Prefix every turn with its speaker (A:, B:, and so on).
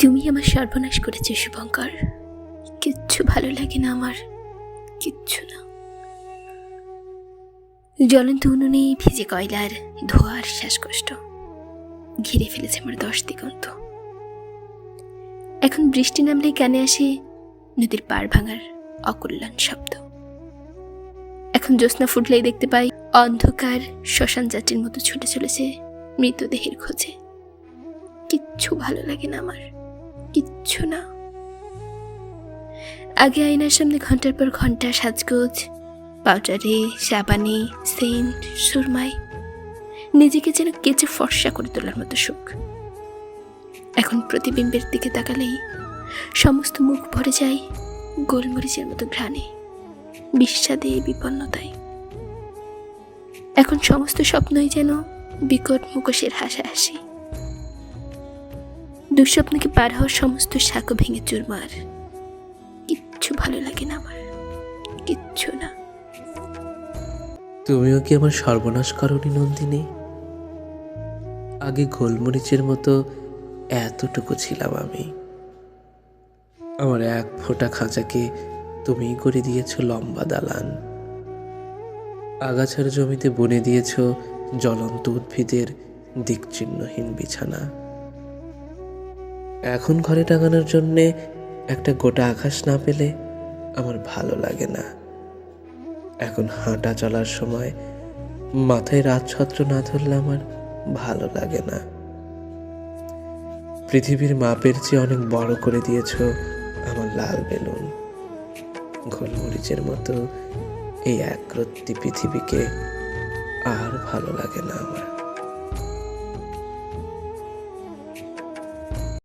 A: তুমি আমার সর্বনাশ করেছ, শুভঙ্কর। কিচ্ছু ভালো লাগে না আমার। কিচ্ছু না। জ্বলন্ত উনুনে ভিজে কয়লার ধোয়ার শ্বাসকষ্ট। ঘিরে ফেলেছে আমার দশ দিগন্ত। এখন বৃষ্টি নামলে কানে আসে নদীর পাড় ভাঙার অকল্যাণ শব্দ। এখন জ্যোৎস্না ফুটলেই দেখতে পাই অন্ধকার শ্মশান যাত্রীর মতো ছুটে চলেছে মৃতদেহের খোঁজে। কিচ্ছু ভালো লাগে না আমার। কিচ্ছু না। আগে আয়নার সামনে ঘণ্টার পর ঘণ্টা সাজগোজ, পাউডারে, সাবানে, সেন্ট সুরমাই নিজেকে যেন কেচে ফর্সা করে তোলার মতো সুখ। এখন প্রতিবিম্বের দিকে তাকালেই সমস্ত মুখ ভরে যায় গোলমরিচের মতো ঘ্রাণে, বিস্বাদে, বিপন্নতায়। এখন সমস্ত স্বপ্নই যেন বিকট মুখোশের হাসাহাসি। দুঃস্বপ্নকে পার হওয়ার সমস্ত শাকও ভেঙে চুরমার। কিচ্ছু ভালো লাগে না আমার। কিচ্ছু না।
B: তুমিও কি আমার সর্বনাশ করনি, নন্দিনী? আগে গোলমরিচের মতো এতটুকু ছিলাম আমি। আমার এক ফোঁটা খাঁচাকে তুমিই করে দিয়েছ, লম্বা দালান। আগাছার জমিতে বনে দিয়েছ জ্বলন্ত উদ্ভিদের দিকচিহ্নহীন বিছানা। এখন ঘরে টাঙানোর জন্যে একটা গোটা আকাশ না পেলে আমার ভালো লাগে না। এখন হাঁটা চলার সময় মাথায় রাত ছত্র না ধরলে আমার ভালো লাগে না। পৃথিবীর মাপের চেয়ে অনেক বড় করে দিয়েছ আমার লাল বেলুন। গোলমরিচের মতো এই একরত্তি পৃথিবীকে আর ভালো লাগে না আমার।